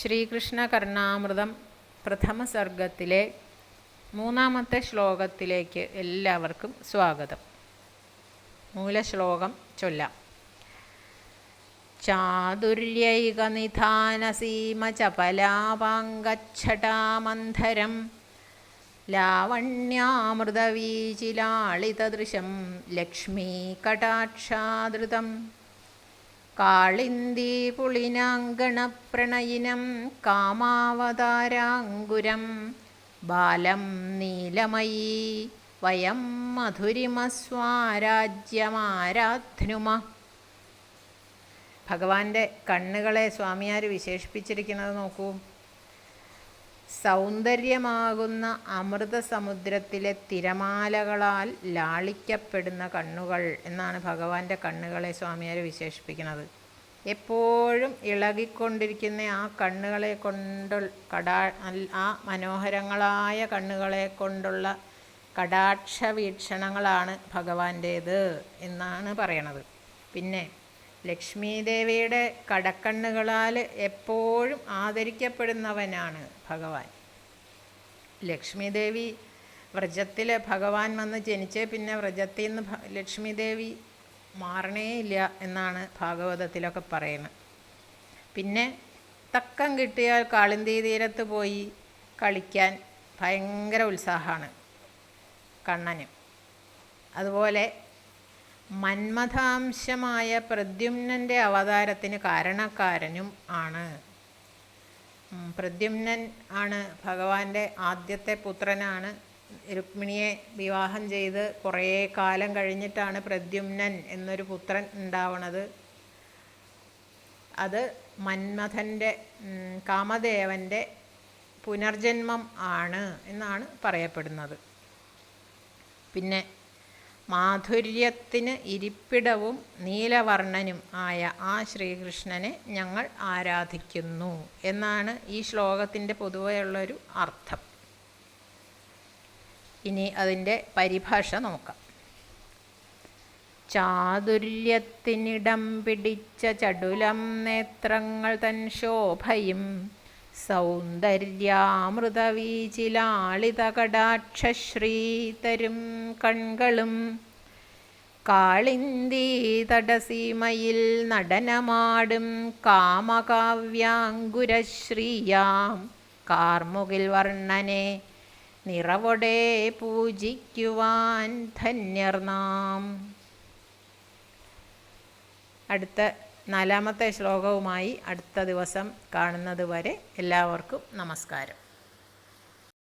ശ്രീകൃഷ്ണ കർണാമൃതം പ്രഥമ സർഗത്തിലെ മൂന്നാമത്തെ ശ്ലോകത്തിലേക്ക് എല്ലാവർക്കും സ്വാഗതം. മൂലശ്ലോകം ചൊല്ലാം. ചാതുര്യൈകനിധാനസീമചപലാപാങ്കച്ഛടാമന്ധരം ലാവണ്യാമൃതവീചിലാളിതദൃശം ലക്ഷ്മീകടാക്ഷാദൃതം. കാളിന്ദീപുളിനാങ്കണപ്രണയിനം കാമാവതാരാങ്കുരം. ബാലം നീലമയി വയം മധുരിമസ്വാരാജ്യമാരാധ്നുമ. ഭഗവാന്റെ കണ്ണുകളെ സ്വാമിയാർ വിശേഷിപ്പിച്ചിരിക്കുന്നത് നോക്കൂ. സൗന്ദര്യമാകുന്ന അമൃതസമുദ്രത്തിലെ തിരമാലകളാൽ ലാളിക്കപ്പെടുന്ന കണ്ണുകൾ എന്നാണ് ഭഗവാന്റെ കണ്ണുകളെ സ്വാമിയാർ വിശേഷിപ്പിക്കുന്നത്. എപ്പോഴും ഇളകിക്കൊണ്ടിരിക്കുന്ന ആ കണ്ണുകളെ കൊണ്ട് കടാ ആ മനോഹരങ്ങളായ കണ്ണുകളെ കൊണ്ടുള്ള കടാക്ഷ വീക്ഷണങ്ങളാണ് ഭഗവാന്റേത് എന്നാണ് പറയണത്. പിന്നെ ലക്ഷ്മി ദേവിയുടെ കടക്കണ്ണുകളാൽ എപ്പോഴും ആദരിക്കപ്പെടുന്നവനാണ് ഭഗവാൻ. ലക്ഷ്മീദേവി വ്രജത്തിൽ ഭഗവാൻ വന്ന് ജനിച്ച് പിന്നെ വ്രജത്തിൽ നിന്ന് ലക്ഷ്മി ദേവി മാറണേ ഇല്ല എന്നാണ് ഭാഗവതത്തിലൊക്കെ പറയുന്നത്. പിന്നെ തക്കം കിട്ടിയാൽ കാളിന്തി തീരത്ത് പോയി കളിക്കാൻ ഭയങ്കര ഉത്സാഹമാണ് കണ്ണന്. അതുപോലെ മന്മഥാംശമായ പ്രദ്യുമ്നന്റെ അവതാരത്തിന് കാരണക്കാരനും ആണ്. പ്രദ്യുമ്നൻ ആണ് ഭഗവാന്റെ ആദ്യത്തെ പുത്രനാണ്. രുക്മിണിയെ വിവാഹം ചെയ്ത് കുറേ കാലം കഴിഞ്ഞിട്ടാണ് പ്രദ്യുമ്നൻ എന്നൊരു പുത്രൻ ഉണ്ടാവണത്. അത് മന്മഥന്റെ കാമദേവന്റെ പുനർജന്മം ആണ് എന്നാണ് പറയപ്പെടുന്നത്. പിന്നെ മാധുര്യത്തിന് ഇരിപ്പിടവും നീലവർണനും ആയ ആ ശ്രീകൃഷ്ണനെ ഞങ്ങൾ ആരാധിക്കുന്നു എന്നാണ് ഈ ശ്ലോകത്തിന്റെ പൊതുവെയുള്ളൊരു അർത്ഥം. ഇനി അതിന്റെ പരിഭാഷ നോക്കാം. ചാതുര്യത്തിനിടം പിടിച്ച ചടുലം നേത്രങ്ങൾ തൻ ശോഭയും സൗന്ദര്യാമൃതവീചിലാളിതകടാക്ഷശ്രീതരും കൺകളും കാളിന്തി തടസീമയിൽ നടനമാടും കാമകാവ്യാങ്കുരശ്രീയാം. കാർമുകിൽ വർണനെ നിറവൊടെ പൂജിക്കുവാൻ ധന്യർ നാം. അടുത്ത നാലാമത്തെ ശ്ലോകവുമായി അടുത്ത ദിവസം കാണുന്നത് വരെ എല്ലാവർക്കും നമസ്കാരം.